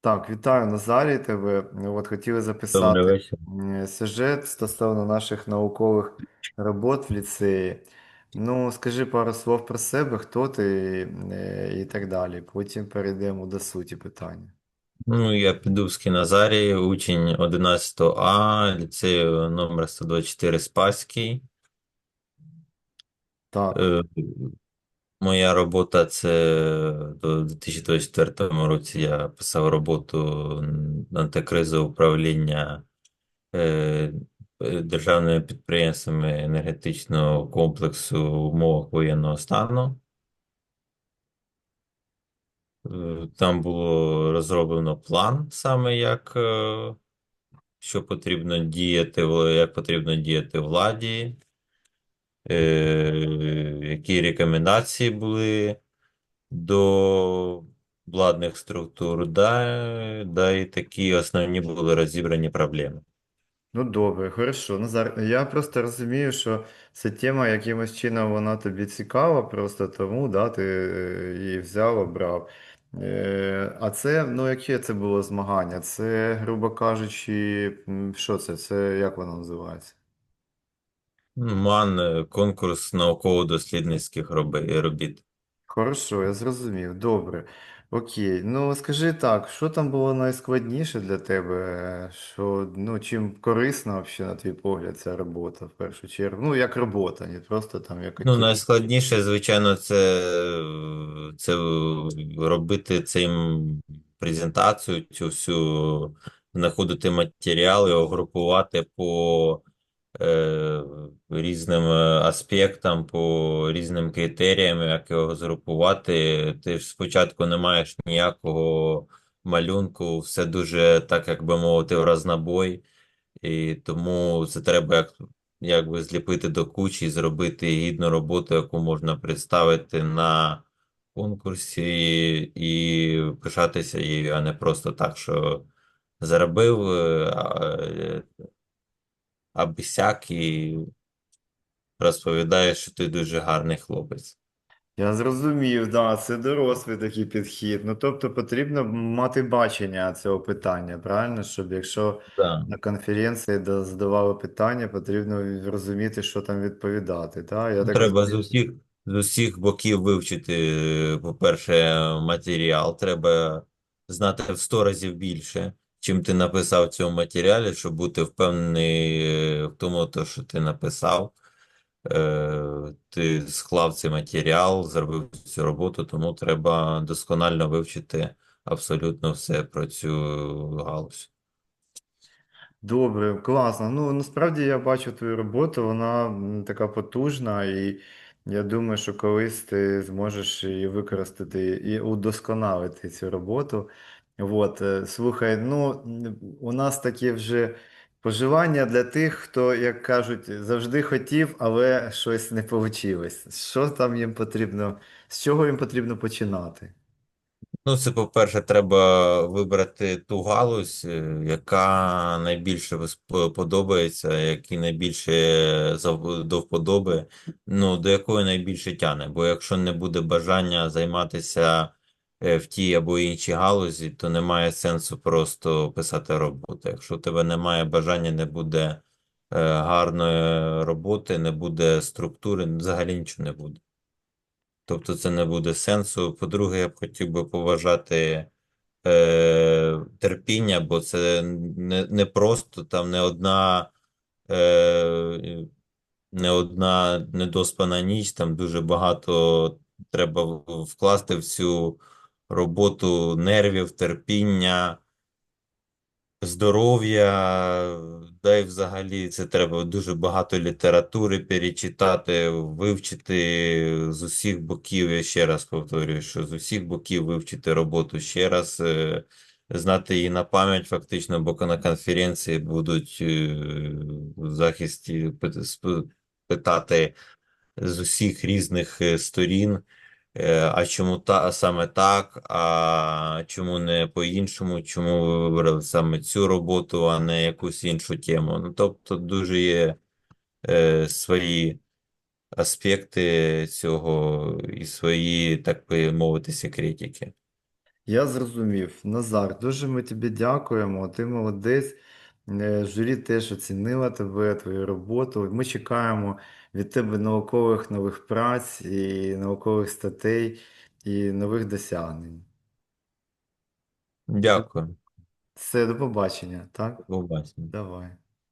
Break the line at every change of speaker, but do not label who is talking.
Так, вітаю Назарій тебе. От хотіли
Добрий
записати
вечір.
м, сюжет стосовно наших наукових робот в ліцеї. Ну, скажи пару слов про себе, хто ти е, і так далі. Потім перейдемо до суті питання.
Ну, я Підубський Назарій, учень 11 А, ліцею номер 124 Спаський.
Так.
Е, Моя робота це до 2024 році я писав роботу антикризове управління е, державними підприємствами енергетичного комплексу в умовах воєнного стану. Е, Там було розроблено план саме як. е, що потрібно діяти, як потрібно діяти владі, е, які рекомендації були до владних структур, да, да, і такі основні були розібрані проблеми.
Ну добре, хорошо. Назар, я просто розумію, що ця тема якимось чином вона тобі цікава, просто тому да, ти е, її взяв, обрав. Е, А це, ну яке це було змагання? Це, грубо кажучи, що це? Це як воно називається?
МАН, е, конкурс науково-дослідницьких роби- робіт.
Хорошо, я зрозумів. Добре. Окей. Ну скажи так, що там було найскладніше для тебе? Що, ну, чим корисна взагалі, на твій погляд, ця робота в першу чергу? Ну, як робота, не просто там як
Ну,
оті.
найскладніше, звичайно, це, це робити цим презентацію, цю всю знаходити матеріали, його групувати по різним е, аспектам, по різним критеріям, як його згрупувати. Ти ж спочатку не маєш ніякого малюнку, все дуже, так як би мовити, в разнобой. І тому це треба як, якби зліпити до кучі зробити гідну роботу, яку можна представити на конкурсі і пишатися її, а не просто так, що заробив е, а, е, аби сяк і розповідаєш, що ти дуже гарний хлопець.
Я зрозумів, да, це дорослий такий підхід. Ну, тобто потрібно мати бачення цього питання, правильно? Щоб якщо
Да.
на конференції да- задавали питання, потрібно розуміти, що там відповідати. Так? Я так
Треба з
розумію.
усіх, з усіх боків вивчити, е, по-перше, матеріал. Треба знати в 100 разів більше, чим ти написав в цьому матеріалі, щоб бути впевнений е, в тому, то, що ти написав. Е, Ти склав цей матеріал, зробив цю роботу, тому треба досконально вивчити абсолютно все про цю галузь.
Добре, класно. Ну, насправді я бачу твою роботу, вона така потужна, і я думаю, що колись ти зможеш її використати і удосконалити цю роботу. От, е, слухай, ну у нас такі вже пожелання для тих, хто, як кажуть, завжди хотів, але щось не вийшло. Що там їм потрібно, з чого їм потрібно починати?
Ну, це, по-перше, треба вибрати ту галузь, е, яка найбільше вис- подобається, якій найбільше зав- до вподоби, ну, до якої найбільше тяне. Бо якщо не буде бажання займатися е, в тій або іншій галузі, то немає сенсу просто писати роботу. Якщо в тебе немає бажання, не буде е, гарної роботи, не буде структури, взагалі нічого не буде. Тобто це не буде сенсу. По-друге, я б хотів би поважати е, терпіння, бо це не, не просто там не одна, е, не одна недоспана ніч, там дуже багато треба вкласти в цю роботу нервів, терпіння здоров'я, да й взагалі це треба дуже багато літератури перечитати, вивчити з усіх боків. Я ще раз повторюю, що з усіх боків вивчити роботу ще раз, е, знати її на пам'ять, фактично, бо на конференції будуть е, в захисті питати з усіх різних е, сторін. Е, А чому та саме так? А чому не по-іншому? Чому ви вибрали саме цю роботу, а не якусь іншу тему? Ну, тобто, дуже є е, свої аспекти цього і свої, так би мовити, секретики.
Я зрозумів. Назар, дуже ми тобі дякуємо. Ти молодець. Е, Журі теж оцінила тебе, твою роботу. Ми чекаємо від тебе наукових нових праць і наукових статей і нових досягнень.
Дякую.
Все, до побачення, так?
До побачення.
Давай.